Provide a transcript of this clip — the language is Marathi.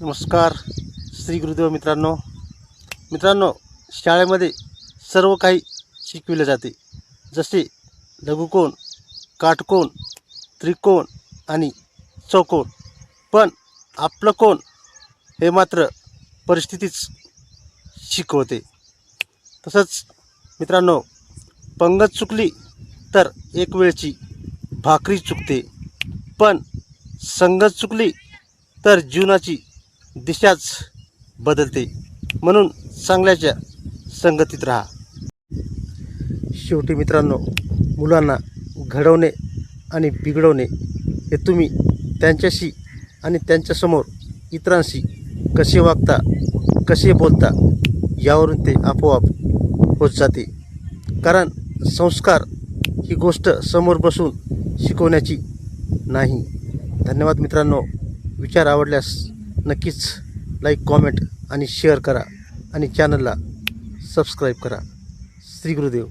नमस्कार श्री गुरुदेव मित्रांनो. मित्रांनो शाळेमध्ये सर्व काही शिकविले जाते. जसे लघुकोण काटकोण त्रिकोण आणि चौकोन. पण आपलं कोण हे मात्र परिस्थितीच शिकवते. तसंच मित्रांनो पंगत चुकली तर एक वेळची भाकरी चुकते. पण संगत चुकली तर जीवनाची दिशाच बदलते. म्हणून चांगल्याच्या संगतीत राहा. शेवटी मित्रांनो मुलांना घडवणे आणि बिघडवणे हे तुम्ही त्यांच्याशी आणि त्यांच्यासमोर इतरांशी कसे वागता कसे बोलता यावरून ते आपोआप होत जाते. कारण संस्कार ही गोष्ट समोर बसून शिकवण्याची नाही. धन्यवाद मित्रांनो. विचार आवडल्यास नक्कीच लाईक कॉमेंट आणि शेअर करा आणि चॅनलला सबस्क्राईब करा. श्री गुरुदेव.